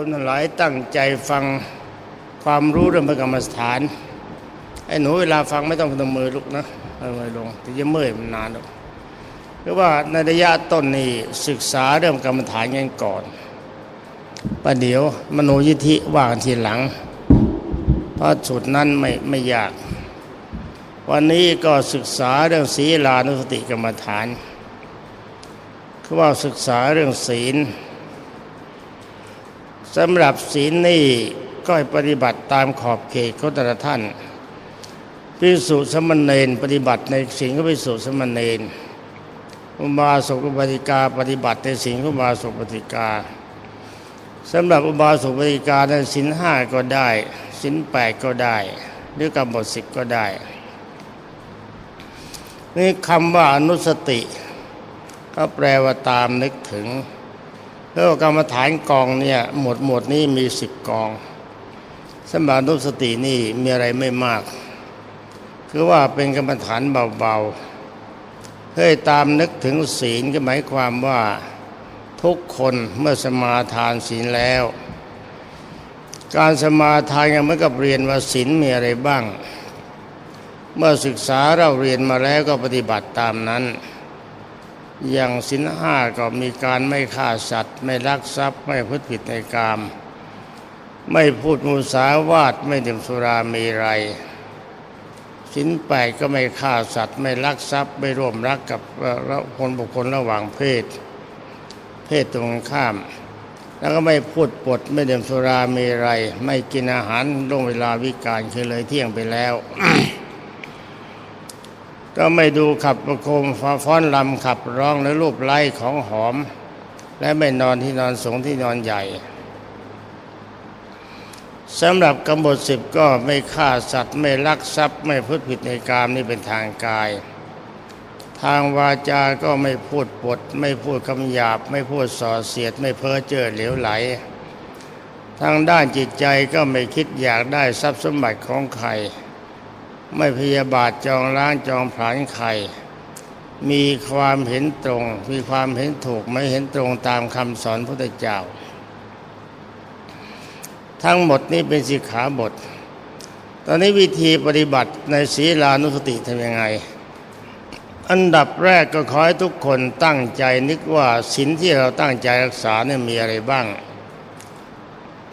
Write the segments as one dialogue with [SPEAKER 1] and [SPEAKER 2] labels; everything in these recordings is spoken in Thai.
[SPEAKER 1] คนหลายตั้งใจฟังความรู้เรื่องพระกรรมสถาน ไอ้หนูเวลาฟังไม่ต้องพนมมือลุกนะเอามือลงแต่จะเมื่อยมันนานหรอกคือว่าในระยะต้นนี่ศึกษาเรื่องกรรมฐานกันก่อนประเดี๋ยวมโนยิธิว่ากันทีหลัง เพราะสุดนั้นไม่ไม่ยาก วันนี้ก็ศึกษาเรื่องศีลานุสติกรรมฐานคือว่าศึกษาเรื่องศีล สำหรับศีลนี่ก็ให้ปฏิบัติตามขอบเขตของแต่ละท่านพิสุสมณเณรปฏิบัติในศีลก็พิสุสมณเณรอุบาสกอุบาสิกา ปฏิบัติในศีลก็อุบาสกอุบาสิกาสำหรับอุบาสกอุบาสิกาในศีลห้าก็ได้ศีลแปดก็ได้หรือกำหนดสิบก็ได้ นี่คำว่าอนุสติ ก็แปลว่าตามนึกถึง แล้วกรรมฐานกองเนี่ยหมวดหมวดนี้มีสิบกองสมบัติสตินี่มีอะไรไม่มาก คือว่าเป็นกรรมฐานเบาๆเพื่อให้ตามนึกถึงศีลก็หมายความว่าทุกคนเมื่อสมาทานศีลแล้ว การสมาทานยังเมือกับเรียนว่าศีลมีอะไรบ้าง เมื่อศึกษาเราเรียนมาแล้วก็ปฏิบัติตามนั้น อย่างสินห้าก็มีการไม่ฆ่าสัตว์ ไม่ลักทรัพย์ไม่พูดผิดในกาม ไม่พูดมุสาวาทไม่ดื่มสุรามีไรสินแปดก็ไม่ฆ่าสัตว์ ไม่ลักทรัพย์ ไม่ร่วมรักกับคนบุคคลระหว่างเพศ เพศตรงข้าม แล้วก็ไม่พูดปด ไม่ดื่มสุรามีไร ไม่กินอาหารล่วงเวลาวิการคือเลยเที่ยงไปแล้ว ก็ไม่ดูขับประโคมฟ้าฟ้อนลำขับร้องและรูปไล่ของหอม และไม่นอนที่นอนสงที่นอนใหญ่สำหรับกำหนดสิบก็ไม่ฆ่าสัตว์ไม่ลักทรัพย์ไม่พูดผิดในกามนี่เป็นทางกาย ทางวาจาก็ไม่พูดปด ไม่พูดคำหยาบ ไม่พูดส่อเสียด ไม่เพ้อเจ้อเหลวไหล ทางด้านจิตใจก็ไม่คิดอยากได้ทรัพย์สมบัติของใคร ไม่พยาบาทจองล้างจองผลาญใครมีความเห็นตรง มีความเห็นถูกไม่เห็นตรงตามคำสอนพระเจ้า ทั้งหมดนี้เป็นสิกขาบท ตอนนี้วิธีปฏิบัติในศีลานุสติทำยังไง อันดับแรกก็ขอให้ทุกคนตั้งใจนึกว่าศีลที่เราตั้งใจรักษาเนี่ยมีอะไรบ้าง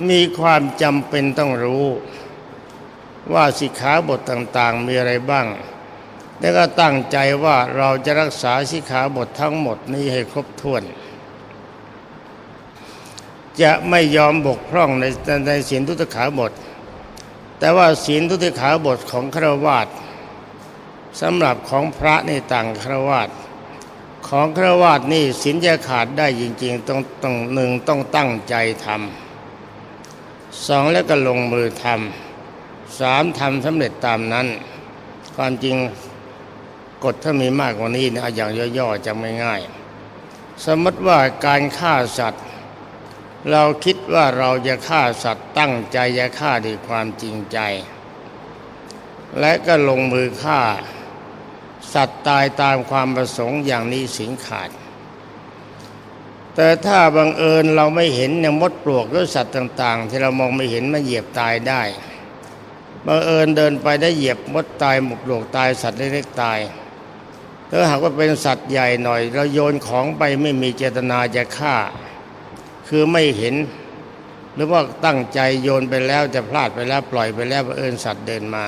[SPEAKER 1] มีความจำเป็นต้องรู้ ว่าสิกขาบทต่างๆ มีอะไรบ้าง แล้วก็ตั้งใจว่าเราจะรักษาสิกขาบททั้งหมดนี้ให้ครบถ้วน จะไม่ยอมบกพร่องในในศีลทุตขาบท แต่ว่าศีลทุตขาบทของฆราวาสสำหรับของพระนี่ต่างฆราวาสของฆราวาสนี่ศีลจะขาดได้จริง ๆ ต้องต้องหนึ่งต้องตั้งใจทำสองแล้วก็ลงมือทำ สามทำสำเร็จตามนั้นความจริงกฎถ้ามีมากกว่านี้นะอย่างย่อๆจะไม่ง่าย สมมติว่าการฆ่าสัตว์ เราคิดว่าเราจะฆ่าสัตว์ตั้งใจจะฆ่าด้วยความจริงใจ และก็ลงมือฆ่า สัตว์ตายตามความประสงค์อย่างนี้สิงขาด แต่ถ้าบังเอิญเราไม่เห็นอย่างมดปลวกหรือสัตว์ต่าง ๆ ที่เรามองไม่เห็นมันเหยียบตายได้ บังเอิญเดินไปได้เหยียบมดตายหมกปลวกตายสัตว์เล็กๆตายถ้าหากว่าเป็นสัตว์ใหญ่หน่อย เราโยนของไปไม่มีเจตนาจะฆ่า คือไม่เห็น หรือว่าตั้งใจโยนไปแล้วจะพลาดไปแล้วปล่อยไปแล้วบังเอิญสัตว์เดินมา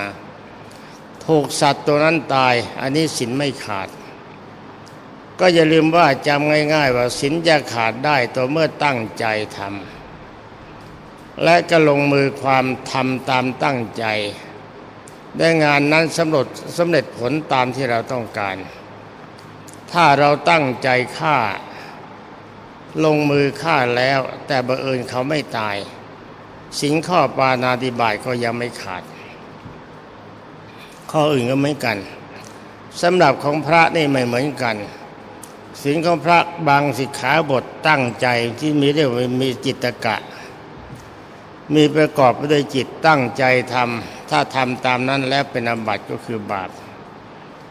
[SPEAKER 1] ถูกสัตว์ตัวนั้นตาย อันนี้สินไม่ขาด ก็อย่าลืมว่าจำง่าย ๆ ว่าสินจะขาดได้ตัวเมื่อตั้งใจทำ และก็ลงมือความทำตามตั้งใจ ได้งานนั้นสำเร็จสำเร็จผลตามที่เราต้องการ ถ้าเราตั้งใจฆ่า ลงมือฆ่าแล้ว แต่บังเอิญเขาไม่ตาย สิงข้อปานาติบาตก็ยังไม่ขาด ข้ออื่นก็เหมือนกันสำหรับของพระนี่ไม่เหมือนกันสิงของพระบางสิกขาบทตั้งใจที่มีเรียกว่ามีจิตกะ มีประกอบไปด้วยจิตตั้งใจทำถ้าทำตามนั้นแล้วเป็นอบัติก็คือบาป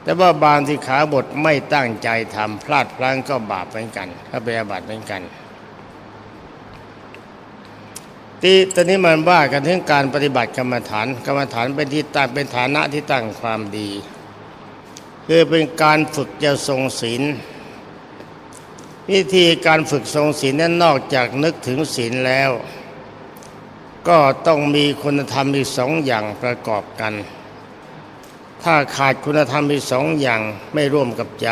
[SPEAKER 1] แต่ว่าบางสิกขาบทไม่ตั้งใจทำพลาดพลั้งก็บาปเหมือนกันก็เป็นอาบัติเหมือนกันตีตอนนี้มันว่ากันถึงการปฏิบัติกรรมฐานกรรมฐานเป็นที่ตั้งเป็นฐานะที่ตั้งความดี คือเป็นการฝึกจะทรงศีลวิธีการฝึกทรงศีลนั้นนอกจากนึกถึงศีลแล้ว ก็ต้องมีคุณธรรมอีกสองอย่างประกอบกัน ถ้าขาดคุณธรรมอีกสองอย่างไม่ร่วมกับใจ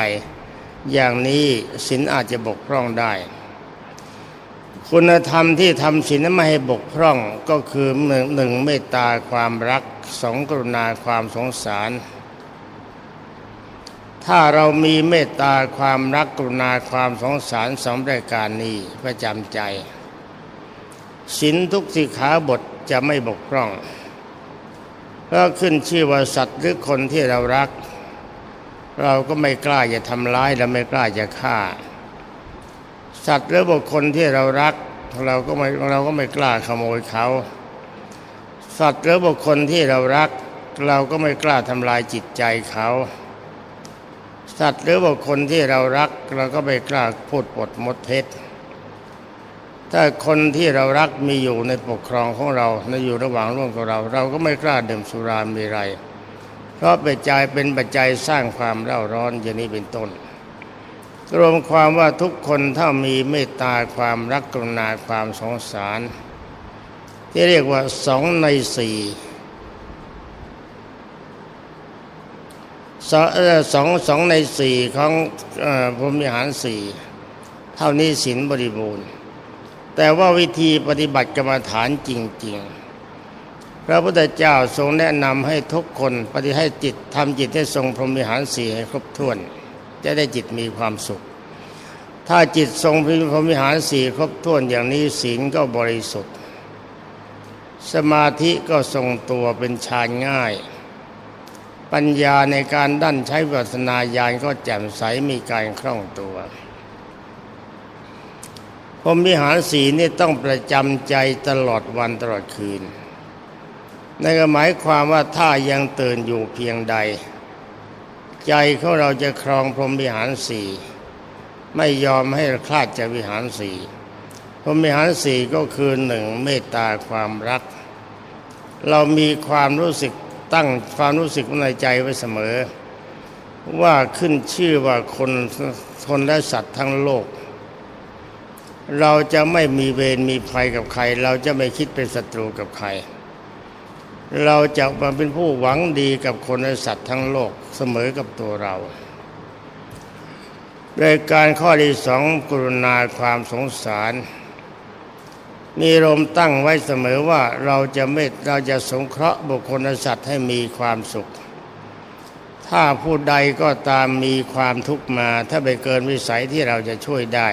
[SPEAKER 1] อย่างนี้ศีลอาจจะบกพร่องได้ คุณธรรมที่ทำศีลไม่ให้บกพร่องก็คือหนึ่งหนึ่งเมตตาความรักสองกรุณาความสงสาร ถ้าเรามีเมตตาความรักกรุณาความสงสารสองรายการนี้ประจำใจ ศีลทุกสิกขาบทจะไม่บกพร่องเพราขึ้นชื่อว่าสัตว์หรือคนที่เรารัก เราก็ไม่กล้าจะทำร้ายและไม่กล้าจะฆ่า สัตว์หรือบุคคลที่เรารัก เราก็ไม่เราก็ไม่กล้าขโมยเขา สัตว์หรือบุคคลที่เรารัก เราก็ไม่กล้าทำลายจิตใจเขา สัตว์หรือบุคคลที่เรารัก เราก็ไม่กล้าพูดปดมดเท็จ ถ้าคนที่เรารักมีอยู่ในปกครองของเราในอยู่ระหว่างร่วมกับเรา เราก็ไม่กล้าดื่มสุรามีไร เพราะปัจจัยเป็นปัจจัยสร้างความเร่าร้อนอย่างนี้เป็นต้น รวมความว่าทุกคนถ้ามีเมตตาความรักกรุณาความสงสาร ที่เรียกว่าสองในสี่สองสองในสี่ของอพรหมิหารสี่เท่านี้ศีลบริบูรณ์ แต่ว่าวิธีปฏิบัติกรรมฐานจริง ๆ พระพุทธเจ้าทรงแนะนำให้ทุกคนปฏิให้จิตทำจิตให้ทรงพรหมิหารสี่ให้ครบถ้วน จะได้จิตมีความสุข ถ้าจิตทรงพรหมิหารสี่ครบถ้วนอย่างนี้ศีลก็บริสุทธิ์ สมาธิก็ทรงตัวเป็นฌานง่าย ปัญญาในการดั้นใช้วัสนาญาณก็แจ่มใสมีการคล่องตัว พรมวิหารสีนี่ต้องประจำใจตลอดวันตลอดคืนนั่นก็หมายความว่าถ้ายังตื่นอยู่เพียงใด ใจของเราจะครองพรหมวิหารสี่ไม่ยอมให้คลาดจากวิหารสี่พรหมวิหารสี่ก็คือหนึ่งเมตตาความรัก เรามีความรู้สึกตั้งความรู้สึกในใจไว้เสมอ ว่าขึ้นชื่อว่าคนคนและสัตว์ทั้งโลก เราจะไม่มีเวรมีภัยกับใคร เราจะไม่คิดเป็นศัตรูกับใคร เราจะมาเป็นผู้หวังดีกับคนและสัตว์ทั้งโลกเสมอกับตัวเรารายการข้อที่สองกรุณาความสงสาร มีลมตั้งไว้เสมอว่าเราจะไม่เราจะสงเคราะห์บุคคลสัตว์ให้มีความสุข ถ้าผู้ใดก็ตามมีความทุกข์มา ถ้าไปเกินวิสัยที่เราจะช่วยได้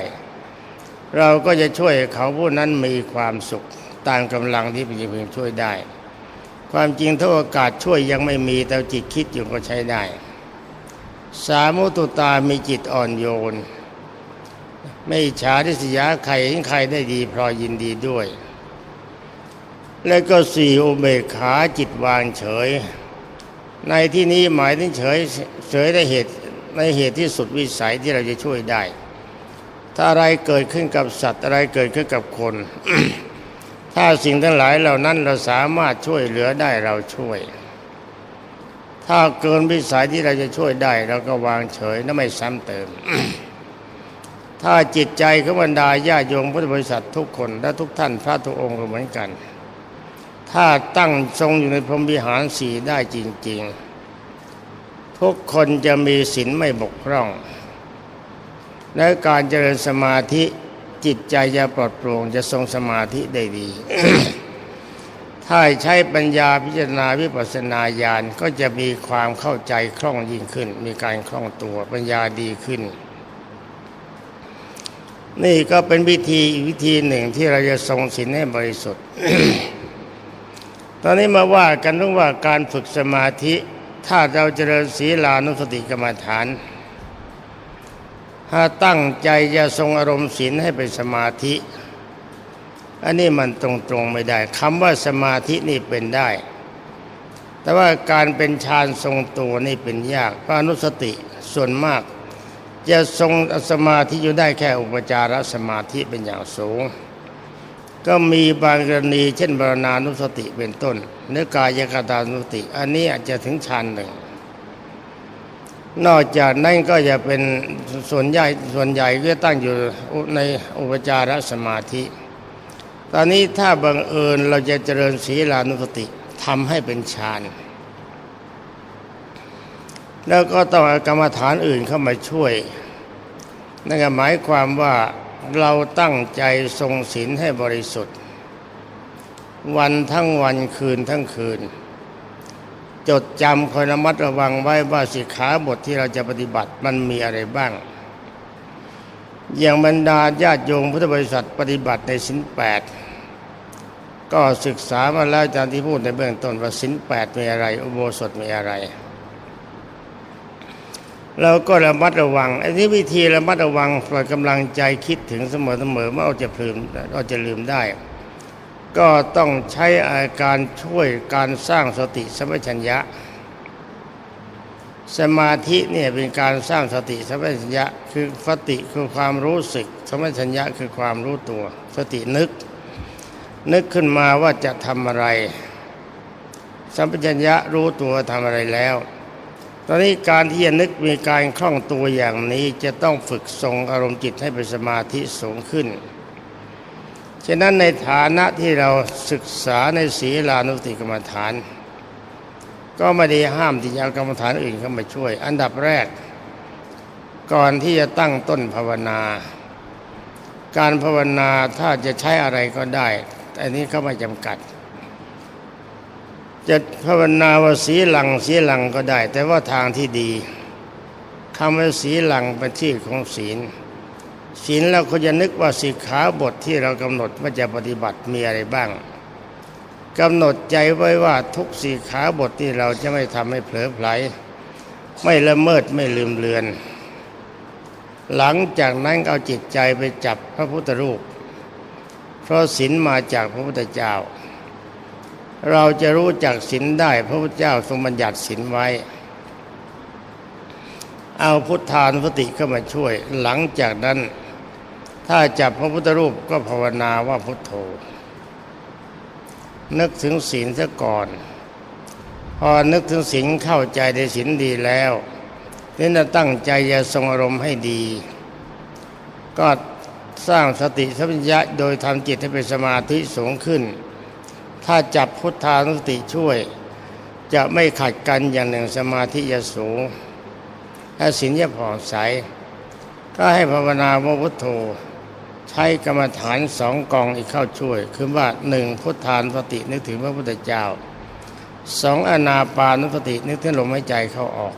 [SPEAKER 1] เราก็จะช่วยเขาผู้นั้นมีความสุขตามกำลังที่จะเพียงช่วยได้ ความจริงถ้าโอกาสช่วยยังไม่มีแต่จิตคิดอยู่ก็ใช้ได้ สามุตุตามีจิตอ่อนโยน ไม่ฉาทิษยาใครเห็นใครได้ดีพลอยยินดีด้วย แล้วก็สี่อุเบกขาจิตวางเฉย ในที่นี้หมายถึงเฉยเฉยในเหตุในเหตุที่สุดวิสัยที่เราจะช่วยได้ ถ้าอะไรเกิดขึ้นกับสัตว์อะไรเกิดขึ้นกับคน ถ้าสิ่งทั้งหลายเหล่านั้นเราสามารถช่วยเหลือได้เราช่วย ถ้าเกินวิสัยที่เราจะช่วยได้เราก็วางเฉยและไม่ซ้ำเติม ถ้าจิตใจของบรรดาญาโยมพุทธบริษัททุกคนและทุกท่านพระทุกองค์ก็เหมือนกัน ถ้าตั้งทรงอยู่ในพรหมวิหารสีได้จริง ๆ ทุกคนจะมีศีลไม่บกพร่อง และการเจริญสมาธิจิตใจจะปลอดโปร่งจะทรงสมาธิได้ดี ถ้าใช้ปัญญาพิจารณาวิปัสสนาญาณก็จะมีความเข้าใจคล่องยิ่งขึ้น มีการคล่องตัวปัญญาดีขึ้น นี่ก็เป็นวิธีวิธีหนึ่งที่เราจะทรงศีลให้บริสุทธิ์ ตอนนี้มาว่ากันเรื่องว่าการฝึกสมาธิ ถ้าเราเจริญศีลานุสติกรรมฐาน ถ้าตั้งใจจะทรงอารมณ์ศีลให้เป็นสมาธิ อันนี้มันตรงๆไม่ได้คำว่าสมาธินี่เป็นได้ แต่ว่าการเป็นฌานทรงตัวนี่เป็นยากเพราะอนุสติส่วนมาก จะทรงสมาธิอยู่ได้แค่อุปจารสมาธิเป็นอย่างสูง ก็มีบางกรณีเช่นบรณานุสติเป็นต้นเนื้อกายกตานุสติ อันนี้อาจจะถึงฌานหนึ่ง นอกจากนั้นก็จะเป็นส่วนใหญ่ส่วนใหญ่ก็ตั้งอยู่ในอุปจารสมาธิ ตอนนี้ถ้าบังเอิญเราจะเจริญศีลานุสติทำให้เป็นฌานแล้วก็ต้องกรรมฐานอื่นเข้ามาช่วยนั่นก็หมายความว่าเราตั้งใจทรงศีลให้บริสุทธิ์ วันทั้งวันคืนทั้งคืน จดจำคอยระมัดระวังไว้ว่าสิกขาบทที่เราจะปฏิบัติมันมีอะไรบ้าง อย่างบรรดาญาติโยมพุทธบริษัทปฏิบัติในสินแปดก็ศึกษามาแล้วอาจารย์ที่พูดในเบื้องต้นว่าสินแปดมีอะไร อุโบสถมีอะไร เราก็ระมัดระวังอันนี้วิธีระมัดระวังปล่อยกำลังใจคิดถึงเสมอเสมอว่าเราจะลืมเราจะลืมได้ ก็ต้องใช้อาการช่วยการสร้างสติสัมปชัญญะ สมาธิเนี่ยเป็นการสร้างสติสัมปชัญญะ คือสติคือความรู้สึกสัมปชัญญะคือความรู้ตัว สตินึก นึกขึ้นมาว่าจะทำอะไร สัมปชัญญะรู้ตัวทำอะไรแล้ว ตอนนี้การที่จะนึกมีการคล่องตัวอย่างนี้จะต้องฝึกทรงอารมณ์จิตให้เป็นสมาธิสูงขึ้น ฉะนั้นในฐานะที่เราศึกษาในศีลานุสติกรรมฐาน ก็ไม่ได้ห้ามที่จะเอากรรมฐานอื่นเข้ามาช่วย อันดับแรก ก่อนที่จะตั้งต้นภาวนา การภาวนาถ้าจะใช้อะไรก็ได้อันนี้เขาไม่จำกัด จะภาวนาว่าสีหลังสีหลังก็ได้ แต่ว่าทางที่ดีคำว่าสีหลังเป็นที่ของศีล ศีลเราก็จะนึกว่าสิกขาบทที่เรากำหนดว่าจะปฏิบัติมีอะไรบ้างกำหนดใจไว้ว่าทุกสิกขาบทที่เราจะไม่ทำให้เผลอไผล ไม่ละเมิดไม่ลืมเลือน หลังจากนั้นเอาจิตใจไปจับพระพุทธรูป เพราะศีลมาจากพระพุทธเจ้า เราจะรู้จักศีลได้พระพุทธเจ้าทรงบัญญัติศีลไว้เอาพุทธานุสติเข้ามาช่วย หลังจากนั้น ถ้าจับพระพุทธรูปก็ภาวนาว่าพุทโธ นึกถึงศีลซะก่อน พอนึกถึงศีลเข้าใจในศีลดีแล้วนี่จะตั้งใจจะทรงอารมณ์ให้ดี ก็สร้างสติสัมปชัญญะโดยทำจิตให้เป็นสมาธิสูงขึ้น ถ้าจับพุทธานุสติช่วย จะไม่ขัดกันอย่างหนึ่งสมาธิจะสูงและศีลจะผ่องใส ก็ให้ภาวนาว่าพุทโธ ใช้กรรมฐานสองกองอีกเข้าช่วย คือว่าหนึ่งพุทธานุสตินึกถึงพระพุทธเจ้าสองอนาปานุสตินึกถึงลมหายใจเข้าออก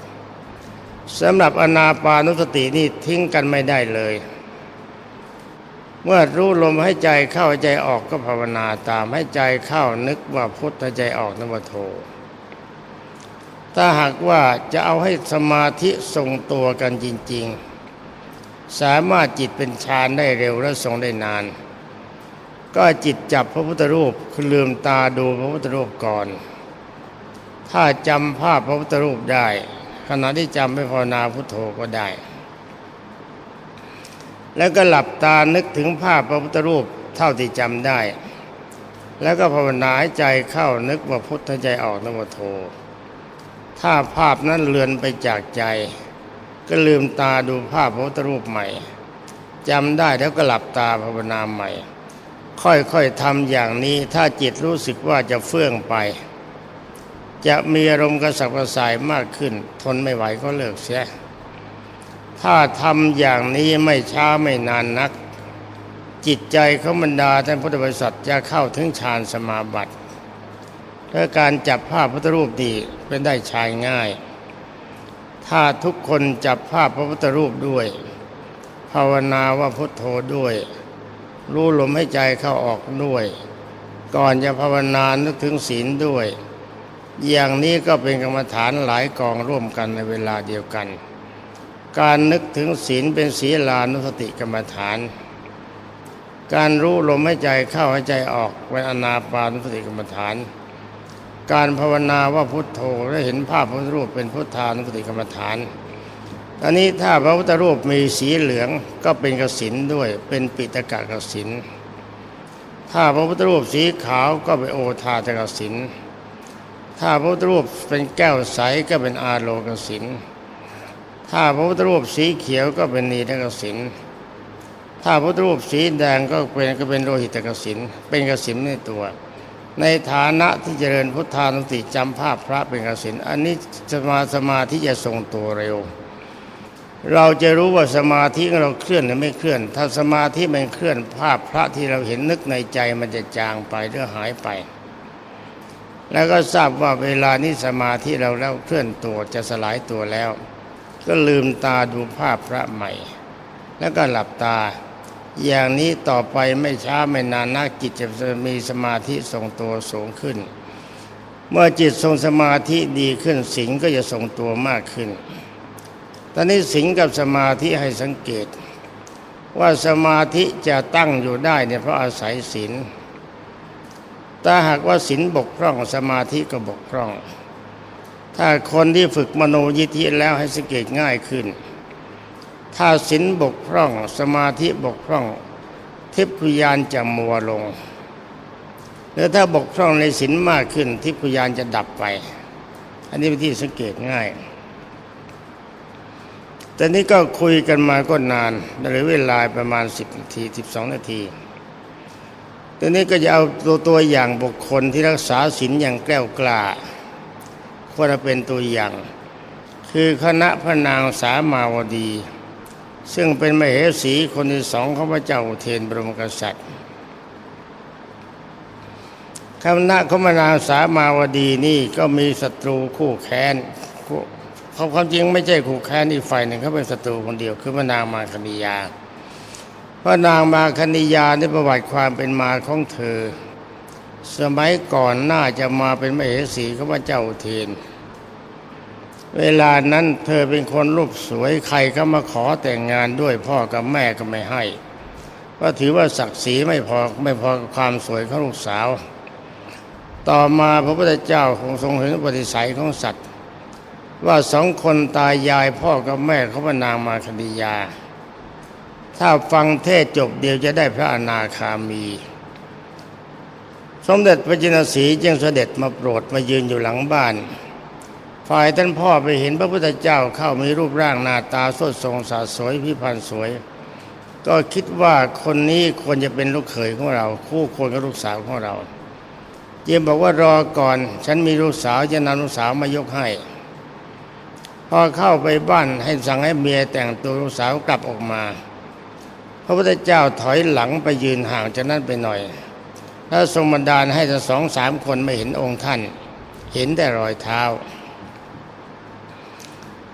[SPEAKER 1] สำหรับอนาปานุสตินี่ทิ้งกันไม่ได้เลย เมื่อรู้ลมให้ใจเข้าใจออกก็ภาวนาตามให้ใจเข้านึกว่าพุทธใจออกนวโท ถ้าหากว่าจะเอาให้สมาธิทรงตัวกันจริง ๆ สามารถจิตเป็นฌานได้เร็วและทรงได้นาน ก็จิตจับพระพุทธรูปคือลืมตาดูพระพุทธรูปก่อน ถ้าจำภาพพระพุทธรูปได้ ขณะที่จำไม่ภาวนาพุทโธก็ได้ แล้วก็หลับตานึกถึงภาพพระพุทธรูปเท่าที่จำได้ แล้วก็ภาวนาใใจเข้านึกว่าพุทธใจออกนวโทถ้าภาพนั้นเลือนไปจากใจ ก็ลืมตาดูภาพพระพุทธรูปใหม่จำได้แล้วก็หลับตาภาวนาใหม่ ค่อยๆทำอย่างนี้ถ้าจิตรู้สึกว่าจะเฟื่องไป จะมีอารมณ์กระสับกระส่ายมากขึ้น ทนไม่ไหวก็เลิกเสีย ถ้าทำอย่างนี้ไม่ช้าไม่นานนัก จิตใจเขาบรรดาท่านพุทธบริษัทจะเข้าถึงฌานสมาบัติถ้าการจับภาพพระพุทธรูปดีเป็นได้ชายง่าย ถ้าทุกคนจับภาพพระพุทธรูปด้วย ภาวนาว่าพุทโธด้วย รู้ลมให้ใจเข้าออกด้วย ก่อนจะภาวนานึกถึงศีลด้วย อย่างนี้ก็เป็นกรรมฐานหลายกองร่วมกันในเวลาเดียวกัน การนึกถึงศีลเป็นศีลานุสติกรรมฐาน การรู้ลมให้ใจเข้าให้ใจออกเป็นอนาปานุสติกรรมฐาน การภาวนาว่าพุทโธและเห็นภาพพระพุทธรูปเป็นพุทธานุสติกรรมฐาน อันนี้ถ้าพระพุทธรูปมีสีเหลืองก็เป็นกสินด้วย เป็นปิตกะกสิน ถ้าพระพุทธรูปสีขาวก็เป็นโอทาตกสิน ถ้าพระพุทธรูปเป็นแก้วใสก็เป็นอาโลกสิน ถ้าพระพุทธรูปสีเขียวก็เป็นนีรกสินถ้าพระพุทธรูปสีแดงก็เป็นก็เป็นโลหิตกสิน เป็นกสินในตัว ในฐานะที่เจริญพุทธานุสติจำภาพพระเป็นกสินอันนี้สมาสมาธิจะทรงตัวเร็ว เราจะรู้ว่าสมาธิเราเคลื่อนหรือไม่เคลื่อน ถ้าสมาธิมันเคลื่อนภาพพระที่เราเห็นนึกในใจมันจะจางไปหรือหายไป แล้วก็ทราบว่าเวลานี้สมาธิเราแล้วเคลื่อนตัวจะสลายตัวแล้ว ก็ลืมตาดูภาพพระใหม่ แล้วก็หลับตา อย่างนี้ต่อไปไม่ช้าไม่นานนักจิตจะมีสมาธิทรงตัวสูงขึ้น เมื่อจิตทรงสมาธิดีขึ้นสิงก็จะทรงตัวมากขึ้น ตอนนี้สิงกับสมาธิให้สังเกต ว่าสมาธิจะตั้งอยู่ได้เนี่ยเพราะอาศัยศีลถ้าหากว่าศีลบกพร่องสมาธิก็บกพร่อง ถ้าคนที่ฝึกมโนยิทธิแล้วให้สังเกตง่ายขึ้น ถ้าศีลบกพร่อง สมาธิบกพร่อง ทิพยานจะมัวลงหรือถ้าบกพร่องในศีลมากขึ้น ทิพยานจะดับไป อันนี้เป็นที่สังเกตง่าย แต่นี้ก็คุยกันมาก็นานหลือเวลาประมาณ 10 นาที 12 นาทีตอนนี้ก็จะเอาตัวตัวอย่างบุคคลที่รักษาศีลอย่างแกล้วกล้าควรจะเป็นตัวอย่าง คือคณะพระนางสามาวดี ซึ่งเป็นมเหสีคนที่สองของพระเจ้าเทนบรมกษัตริย์คณะของพระนางสามาวดีนี่ก็มีศัตรูคู่แค้นคู่เขาความจริงไม่ใช่คู่แค้นอีกฝ่ายหนึ่งเขาเป็นศัตรูคนเดียวคือพระนางมาคณียาพระนางมาคณิยาในประวัติความเป็นมาของเธอ สมัยก่อนน่าจะมาเป็นมเหสีของพระเจ้าเทน เวลานั้นเธอเป็นคนรูปสวยใครก็มาขอแต่งงานด้วยพ่อกับแม่ก็ไม่ให้เพราะถือว่าศักดิ์ศรีไม่พอไม่พอกับความสวยของลูกสาว ต่อมาพระพุทธเจ้าคงทรงเห็นปฏิสัยของสัตว์ ว่าสองคนตายยายพ่อกับแม่เขาพระนางมาคณียา ถ้าฟังเทศจบเดียวจะได้พระอนาคามี สมเด็จพระจินสีจึงเสด็จมาโปรดมายืนอยู่หลังบ้าน ฝ่ายท่านพ่อไปเห็นพระพุทธเจ้าเข้ามีรูปร่างหน้าตาสดทรงสาสวยพิพันธ์สวย ก็คิดว่าคนนี้ควรจะเป็นลูกเขยของเรา คู่ควรกับลูกสาวของเราเจียมบอกว่ารอก่อน ฉันมีลูกสาวจะนำลูกสาวมายกให้ พอเข้าไปบ้านให้สั่งให้เมียแต่งตัวลูกสาวกลับออกมา พระพุทธเจ้าถอยหลังไปยืนห่างจากนั้นไปหน่อยแล้วทรงบันดาลให้ทั้งสองสามคนไม่เห็นองค์ท่าน เห็นแต่รอยเท้า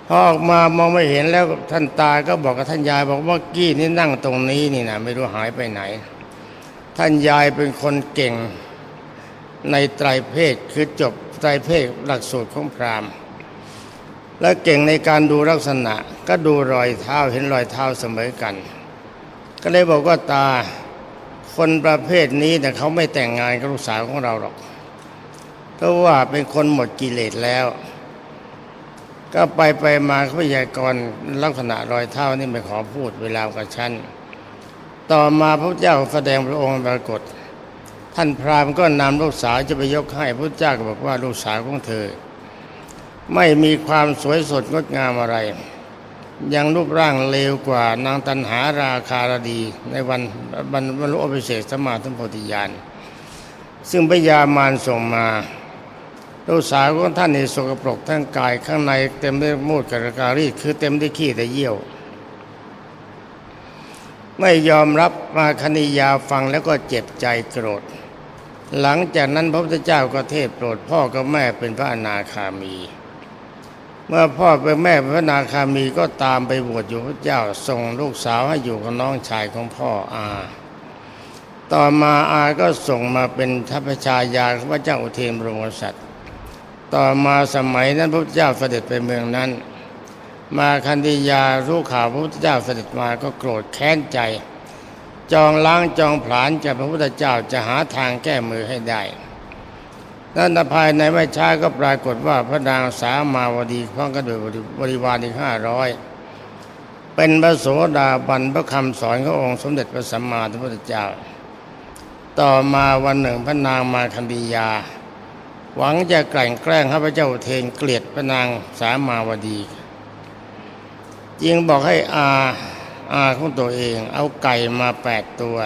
[SPEAKER 1] พอออกมามองไม่เห็นแล้วท่านตาก็บอกกับท่านยายบอกว่ากี้นี่นั่งตรงนี้นี่นะไม่รู้หายไปไหน ท่านยายเป็นคนเก่งในไตรเพศคือจบไตรเพศหลักสูตรของพราหมณ์ และเก่งในการดูลักษณะ ก็ดูรอยเท้าเห็นรอยเท้าเสมอกัน ก็เลยบอกว่าตาคนประเภทนี้แต่เขาไม่แต่งงานกับลูกสาวของเราหรอกเพราะว่าเป็นคนหมดกิเลสแล้ว ก็ไปไปมาเขาพยากรณ์ลักษณะรอยเท้านี่ไม่ขอพูดเวลากับฉันต่อมาพระเจ้าแสดงพระองค์ปรากฏ ท่านพราหมณ์ก็นำลูกสาวจะไปยกให้พระเจ้าก็บอกว่าลูกสาวของเธอ ไม่มีความสวยสดงดงามอะไร ยังรูปร่างเลวกว่านางตันหาราคารดีในวันบรรลุอภิเศษสมาธิโพธิญาณซึ่งพญามารส่งมา ลูกสาวของท่านในสกปรกทั้งกายข้างในเต็มด้วยมูดกระการีคือเต็มด้วยขี้แต่เยี่ยว ไม่ยอมรับมาคณิยาฟังแล้วก็เจ็บใจโกรธ หลังจากนั้นพระพุทธเจ้าก็เทศโปรดพ่อกับแม่เป็นพระอนาคามี เมื่อพ่อเป็นแม่เป็นพระอนาคามีก็ตามไปบวชอยู่พระเจ้าส่งลูกสาวให้อยู่กับน้องชายของพ่ออาต่อมาอาก็ส่งมาเป็นทัพชายาพระเจ้าอุเทนบรมกษัตริย์ ต่อมาสมัยนั้นพระพุทธเจ้าเสด็จไปเมืองนั้น มาคันธียารู้ข่าวพระพุทธเจ้าเสด็จมาก็โกรธแค้นใจ จองล้างจองผลาญจากพระพุทธเจ้าจะหาทางแก้มือให้ได้นั่นภายในไม่ช้าก็ปรากฏว่าพระนางสามาวดีพร้อมกันด้วยบริวารอีกห้าร้อยเป็นพระโสดาบันพระคำสอนขององค์สมเด็จพระสัมมาสัมพุทธเจ้า ต่อมาวันหนึ่งพระนางมาคันธียา หวังจะกลั่นแกล้งให้พระเจ้าเทนเกลียดพระนางสามาวดีจึงบอกให้อาอาของตัวเอง เอาไก่มาแปดตัว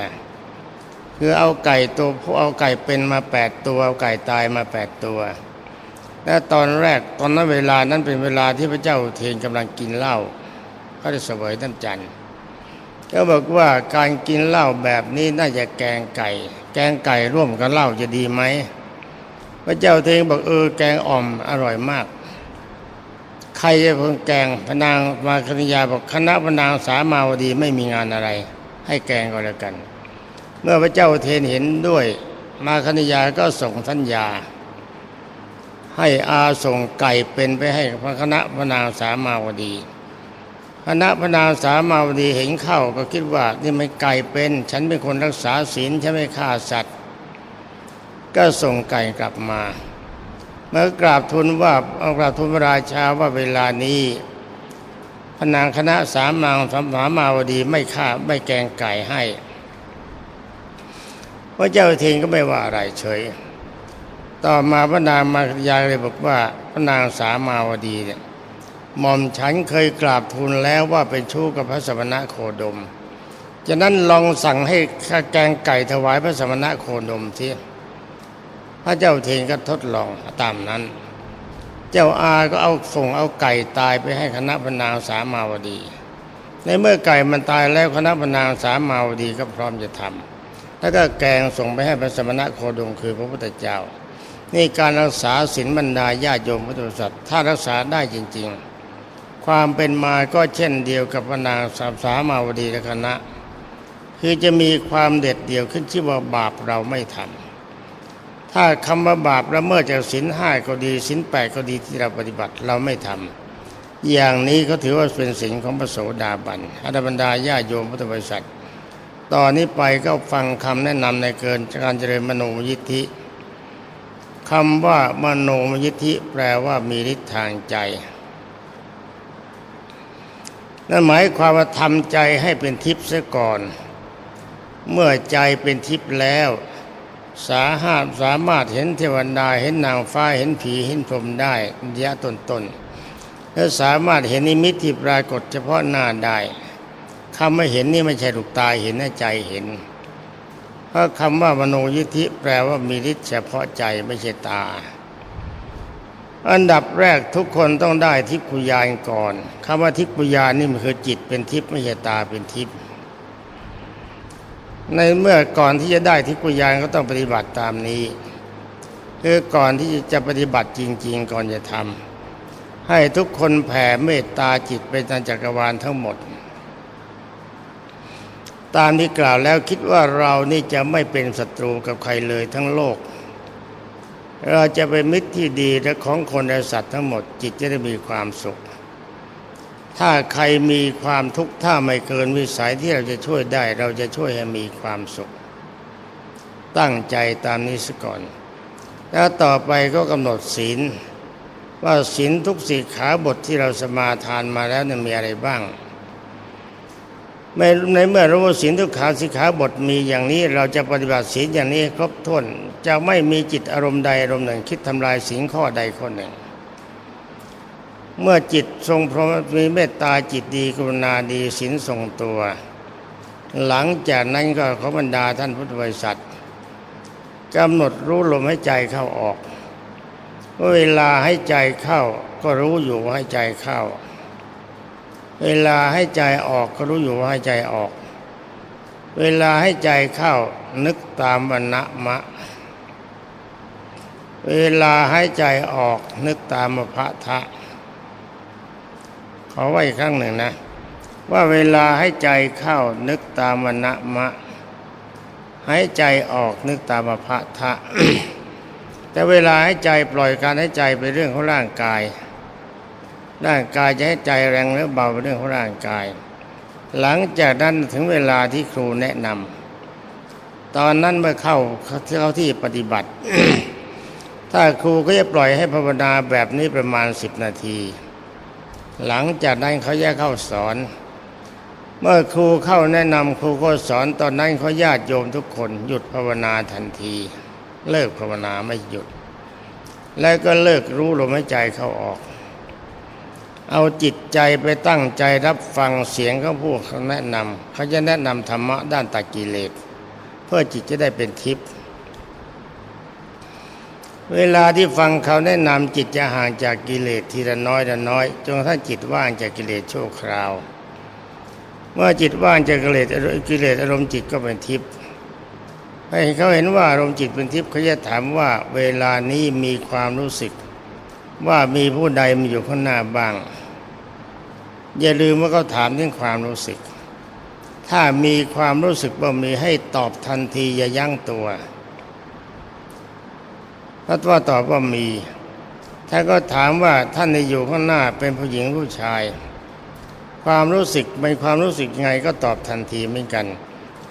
[SPEAKER 1] คือเอาไก่ตัวผู้เอาไก่เป็นมาแปดตัว เอาไก่ตายมาแปดตัวและตอนแรกตอนนั้นเวลานั้นเป็นเวลาที่พระเจ้าเทนกำลังกินเหล้าก็ได้เสวยน้ำจันทร์ก็บอกว่าการกินเหล้าแบบนี้น่าจะแกงไก่ แกงไก่ร่วมกับเหล้าจะดีไหม พระเจ้าเทนบอกเออแกงอ่อมอร่อยมาก ใครจะเพิ่งแกงพนางมาคณิยาบอกคณะพนางสามาวดีไม่มีงานอะไร ให้แกงก็แล้วกัน เมื่อพระเจ้าเทนเห็นด้วย มาคณิยาก็ส่งสัญญา ให้อาส่งไก่เป็นไปให้พระคณะพนางสามาวดีคณะพนางสามาวดีเห็นเข้าก็คิดว่านี่ไม่ไก่เป็น ฉันเป็นคนรักษาศีลฉันไม่ฆ่าสัตว์ ก็ส่งไก่กลับมาเมื่อกราบทูลว่าเอากราบทูลพระราชาว่าเวลานี้พนางคณะสามนางสามามาวดีไม่ฆ่าไม่แกงไก่ให้พระเจ้าเทนก็ไม่ว่าอะไรเฉย ต่อมาพระนางมายาเลยบอกว่าพระนางสามาวดีเนี่ยหม่อมฉันเคยกราบทูลแล้วว่าเป็นชู้กับพระสมณะโคดม ฉะนั้นลองสั่งให้ข้าแกงไก่ถวายพระสมณะโคดมที่ พระเจ้าเทนก็ทดลองตามนั้น เจ้าอาก็เอาส่งเอาไก่ตายไปให้คณะพนางสามาวดี ในเมื่อไก่มันตายแล้วคณะพนางสามาวดีก็พร้อมจะทำแล้วก็แกงส่งไปให้พระสมณะโคดมคือพระพุทธเจ้า นี่การรักษาศีลบรรดาญาโยมพุทธบริษัทถ้ารักษาได้จริง ๆ ความเป็นมาก็เช่นเดียวกับพนางสามสามาวดีและคณะ คือจะมีความเด็ดเดี่ยวขึ้นชื่อว่าบาปเราไม่ทำ ถ้าคำว่าบาปละเมิดจากศีลห้าก็ดีศีลแปดก็ดีที่เราปฏิบัติเราไม่ทำอย่างนี้เขาถือว่าเป็นศีลของพระโสดาบันอรบรรดาญาโยมพุทธบริษัทตอนนี้ไปก็ฟังคำแนะนำในเกินการเจริญมโนยิทธิคำว่ามโนมยิทธิแปลว่ามีฤทธิ์ทางใจนั่นหมายความว่าทำใจให้เป็นทิพย์เสียก่อน เมื่อใจเป็นทิพย์แล้ว สาหาสามารถเห็นเทวดาเห็นนางฟ้าเห็นผีเห็นพรหมได้ระยะตนตนและสามารถเห็นนิมิตที่ปรากฏเฉพาะหน้าได้คำว่าเห็นนี่ไม่ใช่ลูกตาเห็นนะใจเห็น เพราะคำว่ามโนยิทธิแปลว่ามีฤทธิ์เฉพาะใจไม่ใช่ตา อันดับแรกทุกคนต้องได้ทิพยานก่อนคำว่าทิพยานนี่มันคือจิตเป็นทิพย์ไม่ใช่ตาเป็นทิพย์ ในเมื่อก่อนที่จะได้ทิพยานก็ต้องปฏิบัติตามนี้ คือก่อนที่จะปฏิบัติจริง ๆ ก่อนจะทำให้ทุกคนแผ่เมตตาจิตไปในจักรวาลทั้งหมด ตามที่กล่าวแล้วคิดว่าเรานี่จะไม่เป็นศัตรูกับใครเลยทั้งโลก เราจะเป็นมิตรที่ดีและของคนและสัตว์ทั้งหมดจิตจะได้มีความสุข ถ้าใครมีความทุกข์ถ้าไม่เกินวิสัยที่เราจะช่วยได้ เราจะช่วยให้มีความสุข ตั้งใจตามนี้ซะก่อน แล้วต่อไปก็กำหนดศีล ว่าศีลทุกสีขาบทที่เราสมาทานมาแล้วนั้นมีอะไรบ้างในในเมื่อรู้ว่าศีลทุกขาสิกขาบทมีอย่างนี้ เราจะปฏิบัติศีลอย่างนี้ครบถ้วนจะไม่มีจิตอารมณ์ใดอารมณ์หนึ่ง คิดทำลายศีลข้อใดข้อหนึ่ง เมื่อจิตทรงพรหมมีเมตตาจิตดีกรุณาดีศีลทรงตัว หลังจากนั้นก็ขอบรรดาท่านพุทธบริษัทกำหนดรู้ลมให้ใจเข้าออก เวลาให้ใจเข้าก็รู้อยู่ว่าให้ใจเข้า เวลาให้ใจออกก็รู้อยู่ว่าให้ใจออก เวลาให้ใจเข้านึกตามวันณะมะ เวลาให้ใจออกนึกตามพระทะ ขอไว้อีกครั้งหนึ่งนะ ว่าเวลาให้ใจเข้านึกตามนณะมะให้ใจออกนึกตามพระทะ แต่เวลาให้ใจปล่อยการให้ใจไปเรื่องของร่างกาย ร่างกายจะให้ใจแรงหรือเบาเป็นเรื่องของร่างกาย หลังจากนั้นถึงเวลาที่ครูแนะนำตอนนั้นเมื่อเข้าเข้าที่ปฏิบัติ ถ้าครูก็จะปล่อยให้ภาวนาแบบนี้ประมาณสิบนาที หลังจากนั้นเขาแยกเข้าสอน เมื่อครูเข้าแนะนำครูก็สอนตอนนั้นเขาญาติโยมทุกคนหยุดภาวนาทันที เลิกภาวนาไม่หยุด แล้วก็เลิกรู้ลมหายใจเข้าออก เอาจิตใจไปตั้งใจรับฟังเสียงเขาพูดเขาแนะนำเขาจะแนะนำธรรมะด้านตักกิเลส เพื่อจิตจะได้เป็นทิพย์ เวลาที่ฟังเขาแนะนำจิตจะห่างจากกิเลสทีละน้อยละน้อยจนทั่งจิตว่างจากกิเลสชั่วคราว เมื่อจิตว่างจากกิเลสกิเลสอารมณ์จิตก็เป็นทิพย์ให้เขาเห็นว่าอารมณ์จิตเป็นทิพย์เขาจะถามว่าเวลานี้มีความรู้สึก ว่ามีผู้ใดมาอยู่ข้างหน้าบ้าง อย่าลืมว่าเขาถามถึงความรู้สึก ถ้ามีความรู้สึกว่ามีให้ตอบทันทีอย่ายั้งตัว ถ้าว่าตอบว่ามีถ้านก็ถามว่าท่านที่อยู่ข้างหน้าเป็นผู้หญิงผู้ชาย ความรู้สึกเป็นความรู้สึกไงก็ตอบทันทีเหมือนกัน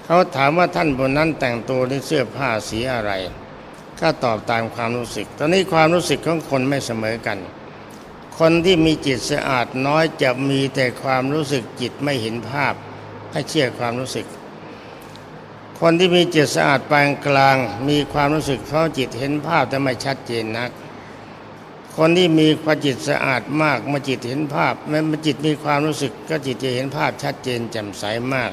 [SPEAKER 1] เขาถามว่าท่านบนนั้นแต่งตัวด้วยเสื้อผ้าสีอะไร ก็ตอบตามความรู้สึก ตอนนี้ความรู้สึกของคนไม่เสมอกัน คนที่มีจิตสะอาดน้อยจะมีแต่ความรู้สึกจิตไม่เห็นภาพให้เชื่อความรู้สึก คนที่มีจิตสะอาดปานกลาง มีความรู้สึกเพราจิตเห็นภาพแต่ไม่ชัดเจนนัก คนที่มีความจิตสะอาดมากเมื่อจิตเห็นภาพแม้เมื่อจิตมีความรู้สึกก็จิตจะเห็นภาพชัดเจนแจ่มใสมาก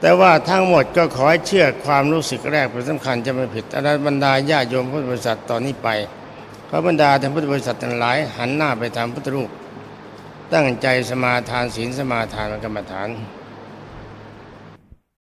[SPEAKER 1] แต่ว่าทั้งหมดก็ขอให้เชื่อความรู้สึกแรกเป็นสำคัญจะไม่ผิดอนันบรรดาญาโยมพุทธบริษัทตอนนี้ไปพระบรรดาท่านพุทธบริษัททั้งหลายหันหน้าไปทางพุทธรูปตั้งใจสมาทานศีลสมาทานกรรมฐาน